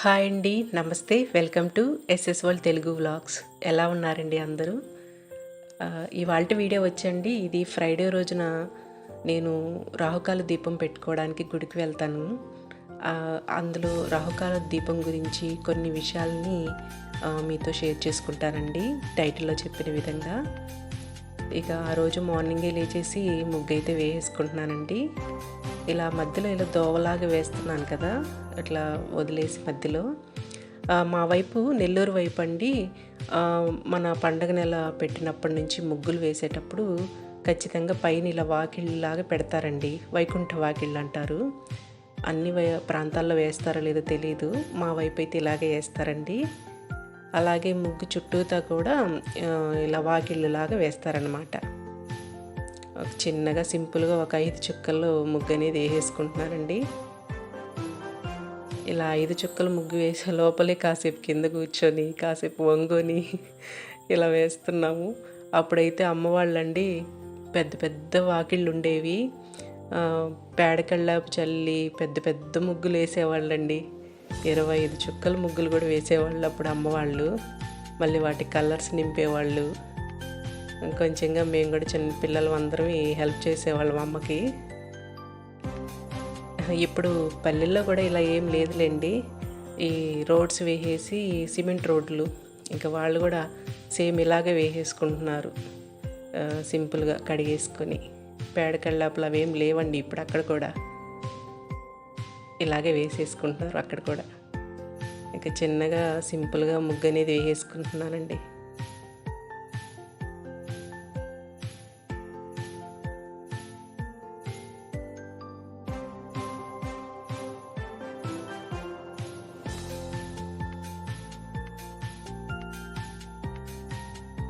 Hi అండి నమస్తే. Welcome to SS world Telugu vlogs ఎలా ఉన్నారండి అందరూ? ఇవాళ వీడియో వచ్చండి. ఇది ఫ్రైడే రోజున నేను రాహుకాల దీపం పెట్టుకోవడానికి గుడికి వెళ్తాను. అందులో రాహుకాల దీపం గురించి కొన్ని విషయాల్ని మీతో షేర్ చేసుకుంటానండి. టైటిల్లో చెప్పిన విధంగా. ఇక ఆ రోజు మార్నింగే లేచేసి ముగ్గు అయితే ఇలా మధ్యలో ఇలా దోవలాగా వేస్తున్నాను కదా అట్లా వదిలేసి మధ్యలో. మా వైపు నెల్లూరు వైపు అండి మన పండగ నెల పెట్టినప్పటి నుంచి ముగ్గులు వేసేటప్పుడు ఖచ్చితంగా పైన ఇలా వాకిళ్ళలాగా పెడతారండి వైకుంఠ వాకిళ్ళు అంటారు. అన్ని వై- ప్రాంతాల్లో వేస్తారో లేదో తెలియదు మా వైపు అయితే ఇలాగే వేస్తారండి. అలాగే ముగ్గు చుట్టూతా కూడా ఇలా వాకిళ్ళులాగా వేస్తారనమాట చిన్నగా సింపుల్గా ఒక ఐదు చుక్కల్లో ముగ్గు అనేది వేసేసుకుంటున్నారండి ఇలా ఐదు చుక్కలు ముగ్గు వేసే లోపలే కాసేపు కింద కూర్చొని కాసేపు వంగుని ఇలా వేస్తున్నాము. అప్పుడైతే అమ్మవాళ్ళండి పెద్ద పెద్ద వాకిళ్ళు ఉండేవి. ఆ, పేడకళ్ళాపు చల్లి పెద్ద పెద్ద ముగ్గులు వేసేవాళ్ళండి. ఇరవై ఐదు చుక్కల ముగ్గులు కూడా వేసేవాళ్ళు అప్పుడు అమ్మవాళ్ళు మళ్ళీ వాటి కలర్స్ నింపేవాళ్ళు. కొంచెంగా మేము కూడా చిన్న పిల్లలు అందరం హెల్ప్ చేసేవాళ్ళం అమ్మకి. ఇప్పుడు పల్లెల్లో కూడా ఇలా ఏం లేదులేండి. ఈ రోడ్స్ వేసేసి సిమెంట్ రోడ్లు ఇంకా వాళ్ళు కూడా సేమ్ ఇలాగే వేసేసుకుంటున్నారు. సింపుల్గా కడిగేసుకొని పేడ కళ్ళాపులు అవేం లేవండి ఇప్పుడు అక్కడ కూడా. ఇలాగే వేసేసుకుంటున్నారు అక్కడ కూడా. ఇక చిన్నగా సింపుల్గా ముగ్గు అనేది వేసేసుకుంటున్నానండి.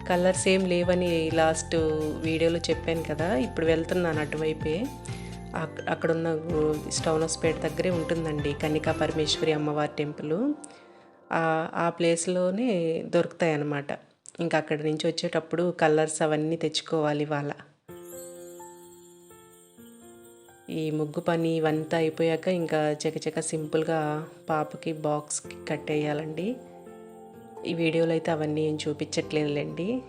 కలర్స్ ఏం లేవని లాస్ట్ వీడియోలో చెప్పాను కదా ఇప్పుడు వెళ్తున్నాను అటువైపే. అక్కడ అక్కడున్న స్టౌన్ హౌస్పేట దగ్గరే ఉంటుందండి కన్నికా పరమేశ్వరి అమ్మవారి టెంపుల్. ఆ- ఆ ప్లేస్లోనే దొరుకుతాయి అన్నమాట ఇంకా అక్కడి నుంచి వచ్చేటప్పుడు కలర్స్ అవన్నీ తెచ్చుకోవాలి ఇవాళ. ఈ ముగ్గు పని ఇవంతా అయిపోయాక ఇంకా చకచక సింపుల్గా పాపకి బాక్స్కి కట్టేయాలండి. ఈ వీడియోలో అయితే అవన్నీ ఏం చూపించట్లేదులేండి.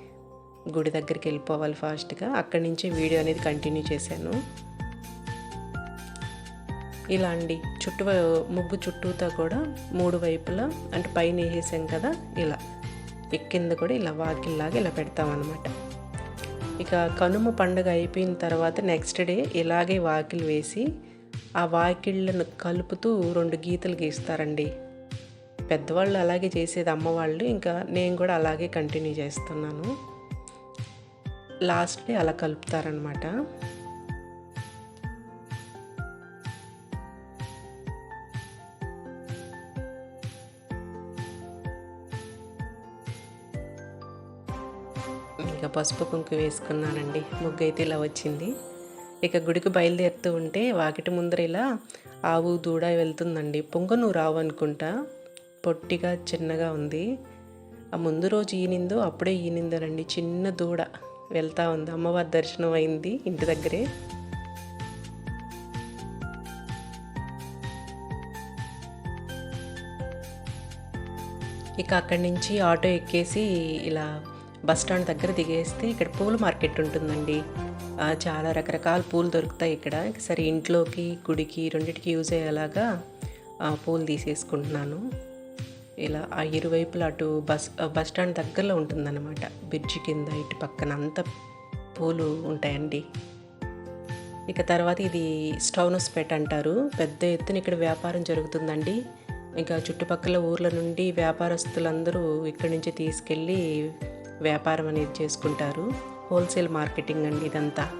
గుడి దగ్గరికి వెళ్ళిపోవాలి ఫాస్ట్గా. అక్కడి నుంచి వీడియో అనేది కంటిన్యూ చేశాను. ఇలా అండి. చుట్టూ ముగ్గు చుట్టూతా కూడా మూడు వైపులా అంటే పైన వేసేసాం కదా ఇలా. ఎక్కింది కింద కూడా ఇలా వాకిల్లాగా ఇలా పెడతామన్నమాట. ఇక కనుమ పండుగ అయిపోయిన తర్వాత నెక్స్ట్ డే ఇలాగే వాకిలు వేసి ఆ వాకిళ్ళను కలుపుతూ రెండు గీతలు గీస్తారండి. పెద్దవాళ్ళు అలాగే చేసేది అమ్మవాళ్ళు. ఇంకా నేను కూడా అలాగే కంటిన్యూ చేస్తున్నాను. లాస్ట్ని అలా కలుపుతారనమాట ఇక పసుపు కుంకు వేసుకున్నానండి. ముగ్గు అయితే ఇలా వచ్చింది. ఇక గుడికి బయలుదేరుతూ ఉంటే వాకిటి ముందర ఇలా ఆవు దూడ వెళ్తుందండి. పొంగ నువ్వు రావు అనుకుంటా. పొట్టిగా చిన్నగా ఉంది. ఆ ముందు రోజు ఈనిందో అప్పుడే ఈనిందోనండి చిన్న దూడ వెళ్తా ఉంది. అమ్మవారి దర్శనం అయింది ఇంటి దగ్గరే. ఇక అక్కడి నుంచి ఆటో ఎక్కేసి ఇలా బస్ స్టాండ్ దగ్గర దిగేస్తే ఇక్కడ పూల మార్కెట్ ఉంటుందండి. చాలా రకరకాల పూలు దొరుకుతాయి ఇక్కడ. సరే ఇంట్లోకి గుడికి రెండింటికి యూజ్ అయ్యేలాగా పూలు తీసేసుకుంటున్నాను. ఇలా ఆ ఇరువైపులా అటు బస్ బస్ స్టాండ్ దగ్గరలో ఉంటుందన్నమాట. బ్రిడ్జి కింద ఇటు పక్కన అంతా పూలు ఉంటాయండి. ఇక తర్వాత ఇది స్టౌనస్పేట అంటారు. పెద్ద ఎత్తున ఇక్కడ వ్యాపారం జరుగుతుందండి. ఇంకా చుట్టుపక్కల ఊర్ల నుండి వ్యాపారస్తులందరూ ఇక్కడి నుంచి తీసుకెళ్ళి వ్యాపారం అనేది చేసుకుంటారు. హోల్సేల్ మార్కెటింగ్ అండి ఇదంతా.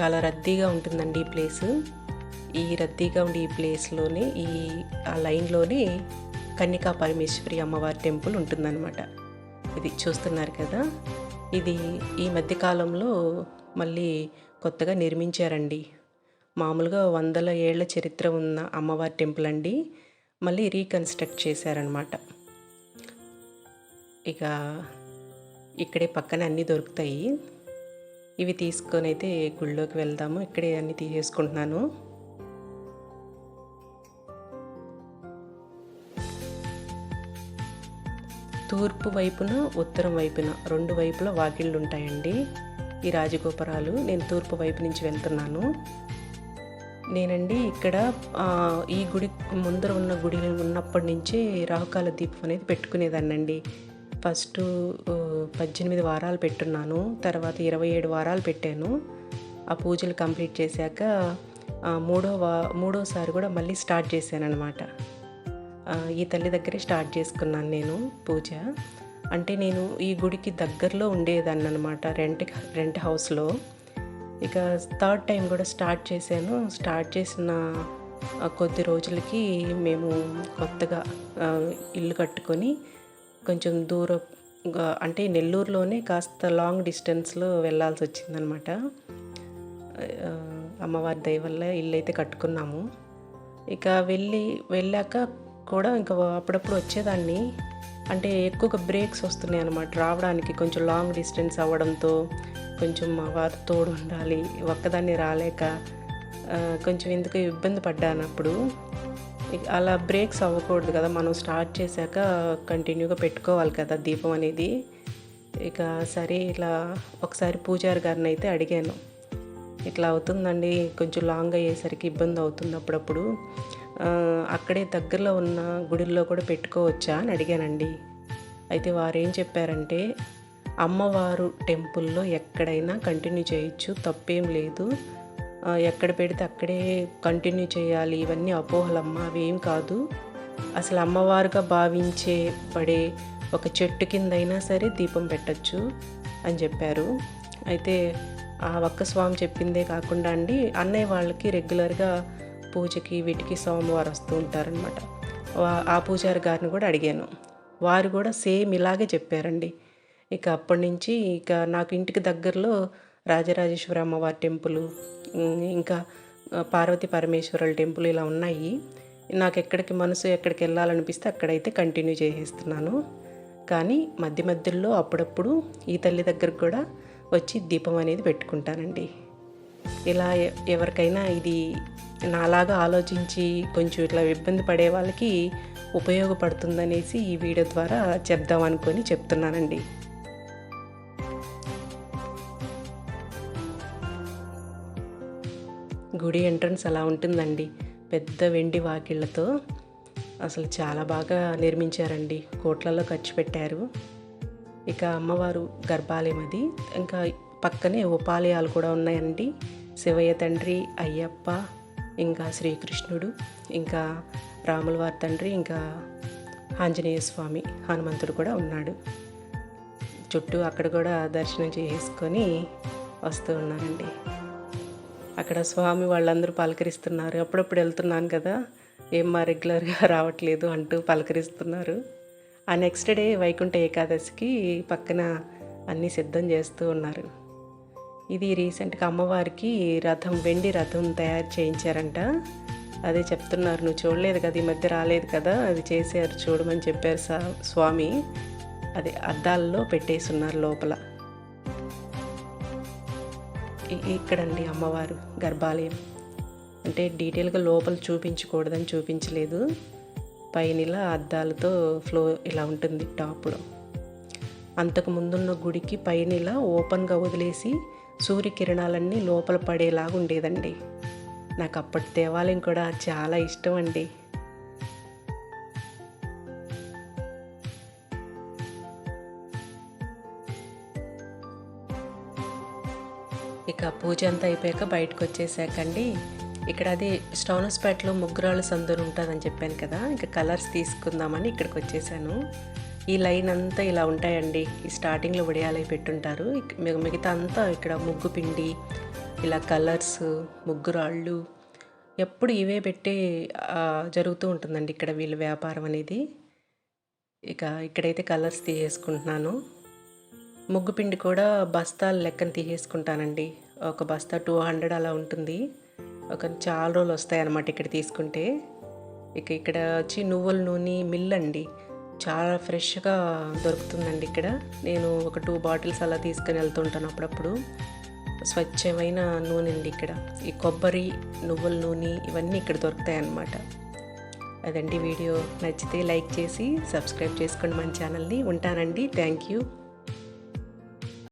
చాలా రద్దీగా ఉంటుందండి ఈ ప్లేసు. ఈ రద్దీగా ఉండే ఈ ప్లేస్లోనే ఈ ఆ లైన్లోనే కన్నికా పరమేశ్వరి అమ్మవారి టెంపుల్ ఉంటుందన్నమాట. ఇది చూస్తున్నారు కదా? ఇది ఈ మధ్యకాలంలో మళ్ళీ కొత్తగా నిర్మించారండి. మామూలుగా వందల ఏళ్ళ చరిత్ర ఉన్న అమ్మవారి టెంపుల్ అండి. మళ్ళీ రీకన్స్ట్రక్ట్ చేశారనమాట ఇక ఇక్కడే పక్కన అన్నీ దొరుకుతాయి. ఇవి తీసుకొని అయితే గుళ్ళోకి వెళ్దాము. ఇక్కడే అన్నీ తీసేసుకుంటున్నాను. తూర్పు వైపున ఉత్తరం వైపున రెండు వైపుల వాకిళ్ళు ఉంటాయండి ఈ రాజగోపురాలు నేను తూర్పు వైపు నుంచి వెళ్తున్నాను. నేనండి ఇక్కడ ఈ గుడి ముందర ఉన్న గుడి ఉన్నప్పటి నుంచే రాహుకాల దీపం అనేది పెట్టుకునేదాన్నండి. ఫస్ట్ పద్దెనిమిది వారాలు పెట్టున్నాను. తర్వాత ఇరవై ఏడు వారాలు పెట్టాను. ఆ పూజలు కంప్లీట్ చేశాక మూడో వా మూడోసారి కూడా మళ్ళీ స్టార్ట్ చేశాను అనమాట ఈ తల్లి దగ్గరే స్టార్ట్ చేసుకున్నాను నేను పూజ. అంటే నేను ఈ గుడికి దగ్గరలో ఉండేదాన్ని అనమాట రెంట్ రెంట్ హౌస్లో. ఇక థర్డ్ టైం కూడా స్టార్ట్ చేశాను. స్టార్ట్ చేసిన కొద్ది రోజులకి మేము కొత్తగా ఇల్లు కట్టుకొని కొంచెం దూరం అంటే నెల్లూరులోనే కాస్త లాంగ్ డిస్టెన్స్లో వెళ్ళాల్సి వచ్చిందనమాట అమ్మవారి దయ వల్ల ఇల్లు అయితే కట్టుకున్నాము. ఇక వెళ్ళి వెళ్ళాక కూడా ఇంకా అప్పుడప్పుడు వచ్చేదాన్ని. అంటే ఎక్కువగా బ్రేక్స్ వస్తున్నాయి అనమాట రావడానికి కొంచెం లాంగ్ డిస్టెన్స్ అవ్వడంతో కొంచెం మా వారు తోడు ఉండాలి ఒక్కదాన్ని రాలేక కొంచెం ఎందుకు ఇబ్బంది పడ్డాను అప్పుడు. ఇక అలా బ్రేక్స్ అవ్వకూడదు కదా మనం స్టార్ట్ చేశాక కంటిన్యూగా పెట్టుకోవాలి కదా దీపం అనేది. ఇక సరే ఇలా ఒకసారి పూజారి గారిని అయితే అడిగాను. ఇట్లా అవుతుందండి కొంచెం లాంగ్ అయ్యేసరికి ఇబ్బంది అవుతుంది అప్పుడప్పుడు. అక్కడే దగ్గరలో ఉన్న గుడిల్లో కూడా పెట్టుకోవచ్చా అని అడిగానండి. అయితే వారేం చెప్పారంటే అమ్మవారు టెంపుల్లో ఎక్కడైనా కంటిన్యూ చేయొచ్చు తప్పేం లేదు. ఎక్కడ పెడితే అక్కడే కంటిన్యూ చేయాలి ఇవన్నీ అపోహలమ్మ అవేం కాదు. అసలు అమ్మవారుగా భావించే పడే ఒక చెట్టు కిందైనా సరే దీపం పెట్టచ్చు అని చెప్పారు. అయితే ఆ ఒక్క స్వామి చెప్పిందే కాకుండా అండి అన్నయ్య వాళ్ళకి రెగ్యులర్గా పూజకి వీటికి సోమవారం వస్తూ ఉంటారనమాట ఆ పూజారి గారిని కూడా అడిగాను. వారు కూడా సేమ్ ఇలాగే చెప్పారండి. ఇక అప్పటి నుంచి ఇక నాకు ఇంటికి దగ్గరలో రాజరాజేశ్వర అమ్మవారి టెంపుల్ ఇంకా పార్వతి పార్వతీ పరమేశ్వరుల టెంపుల్ ఇలా ఉన్నాయి. నాకు ఎక్కడికి మనసు ఎక్కడికి వెళ్ళాలనిపిస్తే అక్కడైతే కంటిన్యూ చేసేస్తున్నాను. కానీ మధ్య మధ్యలో అప్పుడప్పుడు ఈ తల్లి దగ్గరకు కూడా వచ్చి దీపం అనేది పెట్టుకుంటానండి. ఇలా ఎవరికైనా ఇది నాలాగా ఆలోచించి కొంచెం ఇట్లా ఇబ్బంది పడే వాళ్ళకి ఉపయోగపడుతుందనేసి ఈ వీడియో ద్వారా చెప్దాం అనుకొని చెప్తున్నానండి. గుడి ఎంట్రన్స్ అలా ఉంటుందండి. పెద్ద వెండి వాకిళ్ళతో అసలు చాలా బాగా నిర్మించారండి. కోట్లలో ఖర్చు పెట్టారు. ఇక అమ్మవారు గర్భాలయం అది. ఇంకా పక్కనే ఉపాలయాలు కూడా ఉన్నాయండి. శివయ్య తండ్రి అయ్యప్ప ఇంకా శ్రీకృష్ణుడు ఇంకా రాముల వారి తండ్రి ఇంకా ఆంజనేయ స్వామి హనుమంతుడు కూడా ఉన్నాడు. చుట్టూ అక్కడ కూడా దర్శనం చేసుకొని వస్తూ ఉన్నారండి. అక్కడ స్వామి వాళ్ళందరూ పలకరిస్తున్నారు. అప్పుడప్పుడు వెళ్తున్నాను కదా ఏం మా రెగ్యులర్గా రావట్లేదు అంటూ పలకరిస్తున్నారు. ఆ నెక్స్ట్ డే వైకుంఠ ఏకాదశికి పక్కన అన్నీ సిద్ధం చేస్తూ ఉన్నారు. ఇది రీసెంట్గా అమ్మవారికి రథం వెండి రథం తయారు చేయించారంట. అదే చెప్తున్నారు నువ్వు చూడలేదు కదా ఈ మధ్య రాలేదు కదా అది చేశారు చూడమని చెప్పారు సా స్వామి. అది అద్దాల్లో పెట్టేసి ఉన్నారు లోపల ఇక్కడండి అమ్మవారు గర్భాలయం. అంటే డీటెయిల్గా లోపల చూపించకూడదని చూపించలేదు. పైన ఇలా అద్దాలతో ఫ్లో ఇలా ఉంటుంది టాప్లో. అంతకు ముందున్న గుడికి పైన ఇలా ఓపెన్గా వదిలేసి సూర్యకిరణాలన్నీ లోపల పడేలాగా ఉండేదండి. నాకు అప్పటి దేవాలయం కూడా చాలా ఇష్టం అండి. ఇక పూజ అంతా అయిపోయాక బయటకు వచ్చేసాకండి. ఇక్కడ అది స్టౌనస్పేటలో ముగ్గురాళ్ళ సందూరు ఉంటుందని చెప్పాను కదా ఇంకా కలర్స్ తీసుకుందామని ఇక్కడికి వచ్చేసాను. ఈ లైన్ అంతా ఇలా ఉంటాయండి. ఈ స్టార్టింగ్లో వడియాలై పెట్టుంటారు. మిగతా అంతా ఇక్కడ ముగ్గు పిండి ఇలా కలర్స్ ముగ్గురాళ్ళు ఎప్పుడు ఇవే పెట్టే జరుగుతూ ఉంటుందండి ఇక్కడ వీళ్ళ వ్యాపారం అనేది. ఇక ఇక్కడైతే కలర్స్ తీసేసుకుంటున్నాను ముగ్గు పిండి కూడా బస్తాలు లెక్కన తీసేసుకుంటానండి ఒక బస్తా టూ హండ్రెడ్ అలా ఉంటుంది. ఒక చాలా రోజులు వస్తాయి అన్నమాట ఇక్కడ తీసుకుంటే. ఇక ఇక్కడ వచ్చి నువ్వుల నూనె మిల్ అండి చాలా ఫ్రెష్గా దొరుకుతుందండి ఇక్కడ. నేను ఒక టూ బాటిల్స్ అలా తీసుకుని వెళ్తుంటాను అప్పుడప్పుడు. స్వచ్ఛమైన నూనె అండి ఇక్కడ. ఈ కొబ్బరి నువ్వుల నూనె ఇవన్నీ ఇక్కడ దొరుకుతాయి అన్నమాట అదండి వీడియో. నచ్చితే లైక్ చేసి సబ్స్క్రైబ్ చేసుకోండి మన ఛానల్ని. ఉంటానండి. Thank you.